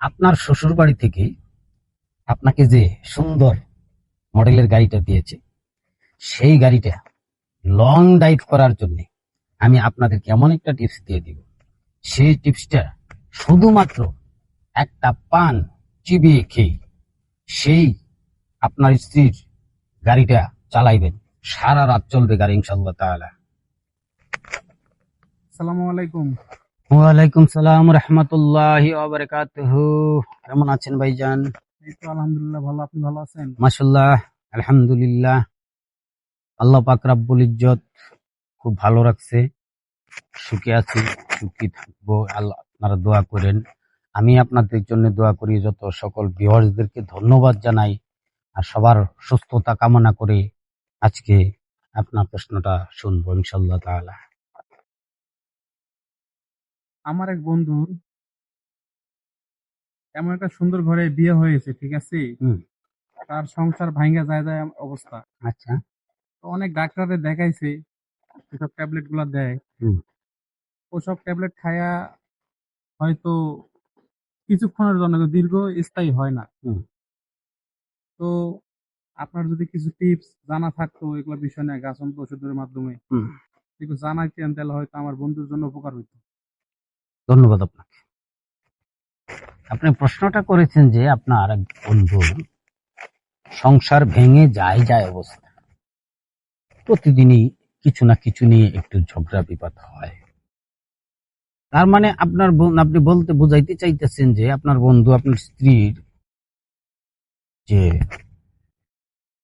আপনার শ্বশুর বাড়ি থেকে আপনাকে যে সুন্দর মডেলের গাড়িটা দিয়েছে, সেই গাড়িটা লং ড্রাইভ করার জন্য আমি আপনাদেরকে এমন একটা টিপস দিয়ে দিব। সেই টিপসটা শুধুমাত্র একটা পান চিবিয়ে খেয়ে সেই আপনার স্ত্রীর গাড়িটা চালাইবেন। সারা রাত চলবে গাড়ি ইনশাল্লাহ তাআলা। আসসালামু আলাইকুম। ওয়ালাইকুম সালাম রহমতুল্লাহ কেমন আছেন ভাইজান? আলহামদুলিল্লাহ ভালো। আপনি ভালো আছেন? মাসাল্লাহ আলহামদুলিল্লাহ। আল্লাহ পাক রাব্বুল ইজ্জত খুব ভালো রাখছে। সুখে আছি সুখী থাকব। আল্লাহ আপনারা দোয়া করেন। আমি আপনাদের জন্য দোয়া করি যত সকল ভিউয়ার্সদেরকে ধন্যবাদ জানাই আর সবার সুস্থতা কামনা করে আজকে আপনার প্রশ্নটা শুনব ইনশাল্লাহ তাআলা। আমার এক বন্ধুর এমন একটা সুন্দর ঘরে বিয়ে হয়েছে ঠিক আছে? তার সংসার ভাঙ্গা যায় যায় অবস্থা। আচ্ছা। তো অনেক ডাক্তারদের দেখাইছে যেসব ট্যাবলেটগুলা দেয় ওসব ট্যাবলেট খায়া হয়তো কিছুক্ষণের জন্য দীর্ঘ স্থায়ী হয় না। তো আপনার যদি কিছু টিপস জানা থাকতো এগুলো বিষয় নিয়ে গাছন ওষুধের মাধ্যমে জানাইতেন তাহলে হয়তো আমার বন্ধুর জন্য উপকার হইতো। ধন্যবাদ আপনাকে। আপনি প্রশ্নটা করেছেন যে আপনার এক বন্ধুর সংসার ভেঙে যায় যায় অবস্থা। প্রতিদিনই কিছু না কিছু নিয়ে একটু ঝগড়া বিবাদ হয়। তার মানে আপনার আপনি বলতে বুঝাইতে চাইতেছেন যে আপনার বন্ধু, আপনার স্ত্রীর যে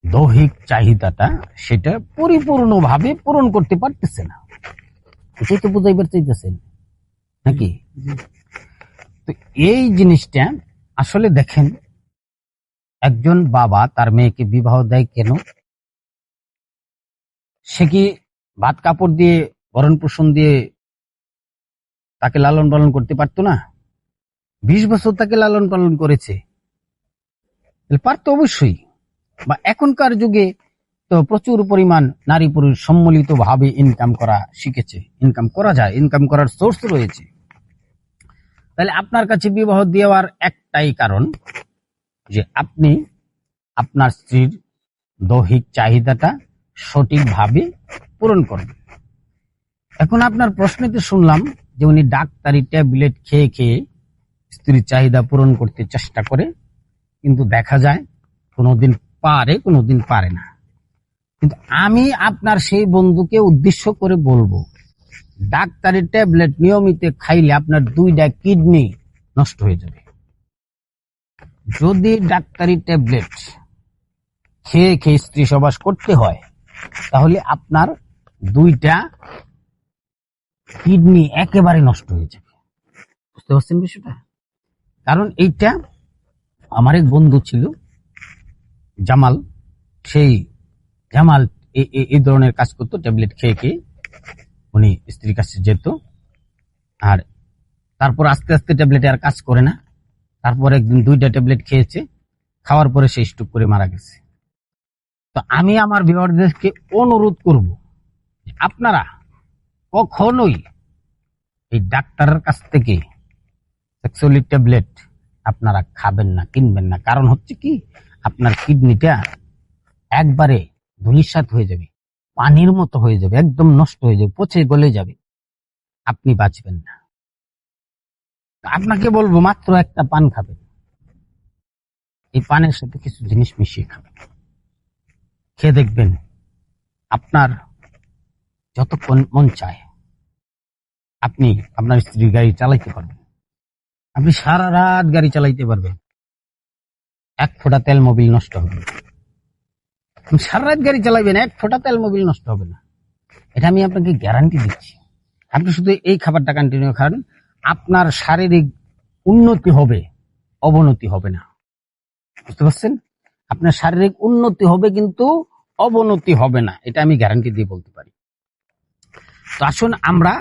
দৈহিক চাহিদাটা সেটা পরিপূর্ণভাবে পূরণ করতে পারতেছে না। এটাই তো বুঝাইবার চাইতেছেন। নাকি? তো এই জিনিসটা আসলে দেখেন একজন বাবা তার মেয়েকে বিবাহ দেয় কেন? সে কি ভাত কাপড় দিয়ে ভরণ পোষণ দিয়ে তাকে লালন পালন করতে পারতো না? বিশ বছর তাকে লালন পালন করেছে। পারতো অবশ্যই। বা এখনকার যুগে তো প্রচুর পরিমাণ নারী পুরুষ সম্মিলিত ভাবে ইনকাম করা শিখেছে। ইনকাম করা যায় ইনকাম করার সোর্স রয়েছে। তাহলে আপনার কাছে বিবাহ দেওয়ার একটাই কারণ যে আপনি আপনার স্ত্রীর দৈহিক চাহিদাটা সঠিকভাবে পূরণ করবেন। এখন আপনার প্রশ্নেতে শুনলাম যে উনি ডাক্তারি ট্যাবলেট খেয়ে খেয়ে স্ত্রীর চাহিদা পূরণ করতে চেষ্টা করে, কিন্তু দেখা যায় কোনোদিন পারে কোনোদিন পারে না। কিন্তু আমি আপনার সেই বন্ধুকে উদ্দেশ্য করে বলব ডাক্তারি ট্যাবলেট নিয়মিত খাইলে আপনার দুইটা কিডনি নষ্ট হয়ে যাবে। যদি ডাক্তারি ট্যাবলেট খেয়ে খেয়ে স্ত্রী সবাস করতে হয়, তাহলে আপনার দুইটা কিডনি একেবারে নষ্ট হয়ে যাবে। বুঝতে পারছেন বিষয়টা? কারণ এইটা আমার এক বন্ধু ছিল, জামাল। সেই জামাল এই ধরনের কাজ করতো, ট্যাবলেট খেয়ে খেয়ে। উনি স্ত্রীর কাছে যেত। আর তারপর আস্তে আস্তে ট্যাবলেটে আর কাজ করে না। তারপর একদিন দুইটা ট্যাবলেট খেয়েছে। খাওয়ার পরে সে স্টুক করে মারা গেছে। তো আমি আমার বিবাহদেরকে অনুরোধ করব আপনারা কখনোই এই ডাক্তারের কাছ থেকে সেক্সুয়ালি ট্যাবলেট আপনারা খাবেন না, কিনবেন না। কারণ হচ্ছে কি? আপনার কিডনিটা একবারে ধুলিসাত হয়ে যাবে। পানির মতো হয়ে যাবে, একদম নষ্ট হয়ে যাবে, পচে গলে যাবে। আপনি বাঁচবেন না। আপনাকে বলব, মাত্র একটা পান খাবেন। এই পানের সাথে কিছু জিনিস মিশিয়ে খাবেন। খেয়ে দেখবেন, আপনার যতক্ষণ মন চায়, আপনি আপনার স্ত্রীর গাড়ি চালাইতে পারবেন। আপনি সারা রাত গাড়ি চালাইতে পারবেন। এক ফোঁটা তেল মোবিল নষ্ট হবে আপনি সারা রাত গাড়ি চালাবেন এক ফোঁটা তেল মোবিল নষ্ট হবে না। এটা আমি আপনাকে গ্যারান্টি দিচ্ছি। আপনি শুধু এই খাবারটা কন্টিনিউ খান, আপনার শারীরিক উন্নতি হবে, অবনতি হবে না। বুঝতে পারছেন? আপনার শারীরিক উন্নতি হবে কিন্তু অবনতি হবে না, এটা আমি গ্যারান্টি দিয়ে বলতে পারি। তো আসুন আমরা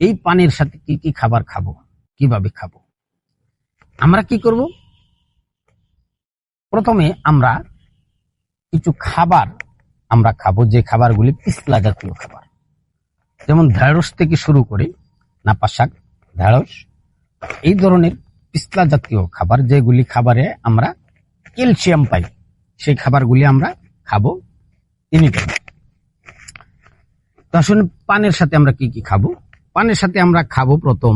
এই পানির সাথে কি কি খাবার খাব, কীভাবে খাব? আমরা কি করব? প্রথমে আমরা কিছু খাবার আমরা খাব, যে খাবারগুলি পিছলা জাতীয় খাবার। যেমন ঢেঁড়স থেকে শুরু করে নাপা শাক ঢেঁড়স এই ধরনের পিস্তা জাতীয় খাবার, যেগুলি খাবারে আমরা ক্যালসিয়াম পাই, সেই খাবারগুলি আমরা খাব তিনি টাইম তো আসুন পানের সাথে আমরা কি কি খাব? পানের সাথে আমরা খাব প্রথম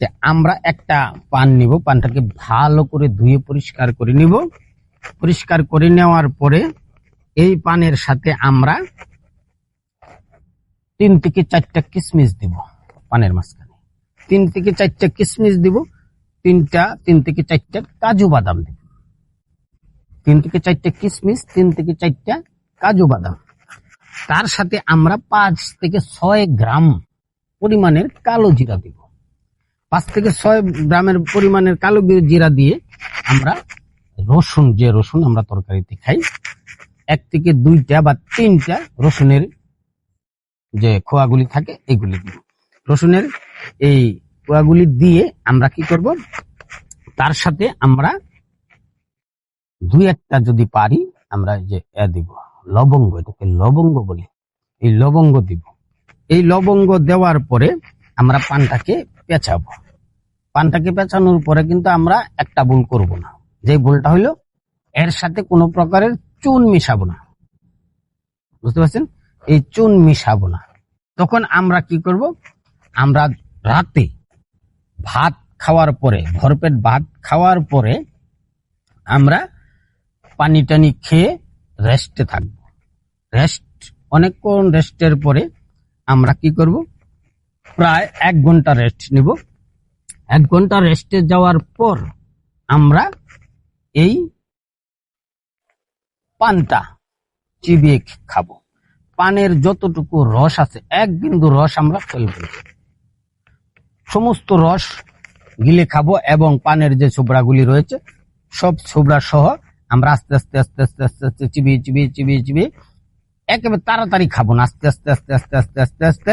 যে আমরা একটা পান নিব, পানটাকে ভালো করে ধুয়ে পরিষ্কার করে নিব। পরিষ্কার করে নেওয়ার পরে এই পানের সাথে আমরা তিন থেকে চারটা কিশমিশ দিব পানের মাঝখানে। তিন থেকে চারটা কিশমিশ দিব, তিনটা, তিন থেকে চারটা কাজু বাদাম দিব। তিন থেকে চারটা কিশমিশ তিন থেকে চারটা কাজু বাদাম। তার সাথে আমরা পাঁচ থেকে ছয় গ্রাম পরিমাণের কালো জিরা দিব। পাঁচ থেকে ছয় গ্রামের পরিমাণের কালো জিরা দিয়ে আমরা রসুন, যে রসুন আমরা তরকারিতে খাই, এক থেকে দুইটা বা তিনটা রসুনের যে খোয়াগুলি থাকে, এগুলি দিব রসুনের এই খোয়াগুলি দিয়ে আমরা কি করব? তার সাথে আমরা দুই একটা যদি পারি, আমরা যে এ দিব, লবঙ্গ, এটাকে লবঙ্গ বলি। এই লবঙ্গ দিব। এই লবঙ্গ দেওয়ার পরে আমরা পানটাকে পেঁচাবো। পানটাকে পেঁচানোর পরে কিন্তু আমরা একটা ভুল করব না। যে ভুলটা হইল, এর সাথে কোনো প্রকারের চুন মিশাবো না। বুঝতে পারছেন? এই চুন মিশাবো না। তখন আমরা কি করব? আমরা রাতে ভাত খাওয়ার পরে, ভরপেট ভাত খাওয়ার পরে আমরা পানি টানি খেয়ে রেস্টে থাকব। রেস্ট অনেকক্ষণ রেস্টের পরে আমরা কি করব? প্রায় এক ঘণ্টা রেস্ট নিব। এক ঘণ্টা রেস্টে যাওয়ার পর আমরা এই পানটা চিবিয়ে খাব। পানের যতটুকু রস আছে, এক বিন্দু রস আমরা ফেলব সমস্ত রস গিলে খাব এবং পানের যে ছোবড়াগুলি রয়েছে, সব ছোবড়া সহ আমরা আস্তে আস্তে আস্তে আস্তে আস্তে আস্তে চিবিয়ে চিবিয়ে চিবিয়ে চিবিয়ে একেবারে তাড়াতাড়ি খাব না। আস্তে আস্তে আস্তে আস্তে আস্তে আস্তে আস্তে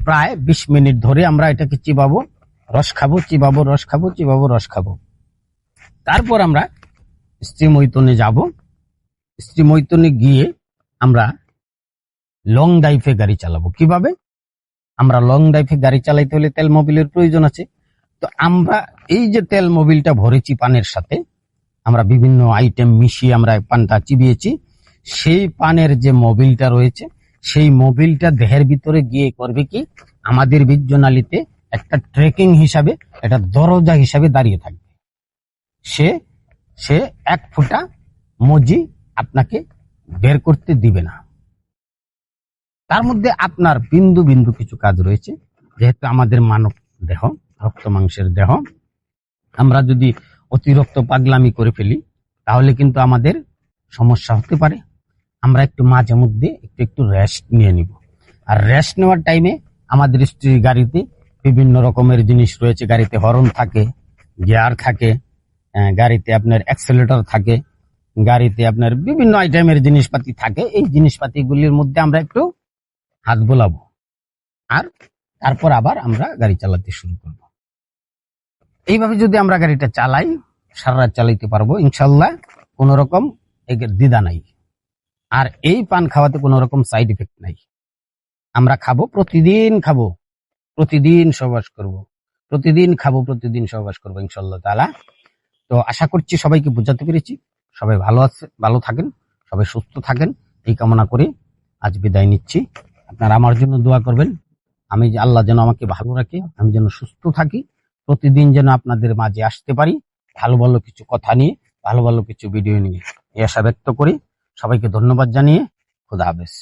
প্রায় বিশ মিনিট ধরে আমরা এটাকে চিবাবো, রস খাব, চিবাবো, রস খাব, চিবাবো, রস খাব। তারপর আমরা স্ত্রী মৈতনে যাব। স্ত্রী মৈতনে গিয়ে আমরা লং ড্রাইভে গাড়ি চালাবো। কীভাবে? আমরা লং ড্রাইভে গাড়ি চালাইতে হলে তেল মোবিলের প্রয়োজন আছে। তো আমরা এই যে তেল মোবিলটা ভরেছি পানের সাথে, আমরা বিভিন্ন আইটেম মিশিয়ে আমরা পানটা চিবিয়েছি। সেই পানের যে মোবিলটা রয়েছে, সেই মোবিলটা দেহের ভিতরে গিয়ে করবে কি? আমাদের বীর্যনালীতে একটা ট্রেকিং হিসাবে, একটা দরজা হিসাবে দাঁড়িয়ে থাকবে। সে সে এক ফুটা মজি আপনাকে বের করতে দিবে না। তার মধ্যে আপনার বিন্দু বিন্দু কিছু কাজ রয়েছে, যেহেতু আমাদের মানব দেহ, রক্ত মাংসের দেহ। আমরা যদি অতিরিক্ত পাগলামি করে ফেলি, তাহলে কিন্তু আমাদের সমস্যা হতে পারে। আমরা একটু মাঝে মধ্যে একটু একটু রেস্ট নিয়ে নিব। আর রেস্ট নেওয়ার টাইমে আমাদের স্ত্রীর গাড়িতে বিভিন্ন রকমের জিনিস রয়েছে। গাড়িতে হরন থাকে গিয়ার থাকে গাড়িতে আপনার অ্যাক্সেলেটর থাকে, গাড়িতে আপনার বিভিন্ন আইটেমের জিনিসপাতি থাকে, এই জিনিসপাতিগুলির মধ্যে আমরা একটু হাত বোলাবো। আর তারপর আবার আমরা গাড়ি চালাতে শুরু করব। এইভাবে যদি আমরা গাড়িটা চালাই, সারা রাত চালাইতে পারব ইনশাল্লাহ কোন রকম দ্বিধা নাই। আর এই পান খাওয়াতে কোনো রকম সাইড এফেক্ট নাই। আমরা খাব, প্রতিদিন খাব, প্রতিদিন সহবাস করব। প্রতিদিন খাব, প্রতিদিন সহবাস করব ইনশাল্লাহ তালা তো আশা করছি সবাইকে বোঝাতে পেরেছি। সবাই ভালো আছে, ভালো থাকেন, সবাই সুস্থ থাকেন, এই কামনা করে আজ বিদায় নিচ্ছি। আপনারা আমার জন্য দোয়া করবেন। আমি আল্লাহ যেন আমাকে ভালো রাখে, আমি যেন সুস্থ থাকি, প্রতিদিন যেন আপনাদের মাঝে আসতে পারি, ভালো ভালো কিছু কথা নিয়ে, ভালো ভালো কিছু ভিডিও নিয়ে। এই আশা ব্যক্ত করি সবাইকে ধন্যবাদ জানিয়ে খুদা হাফেজ।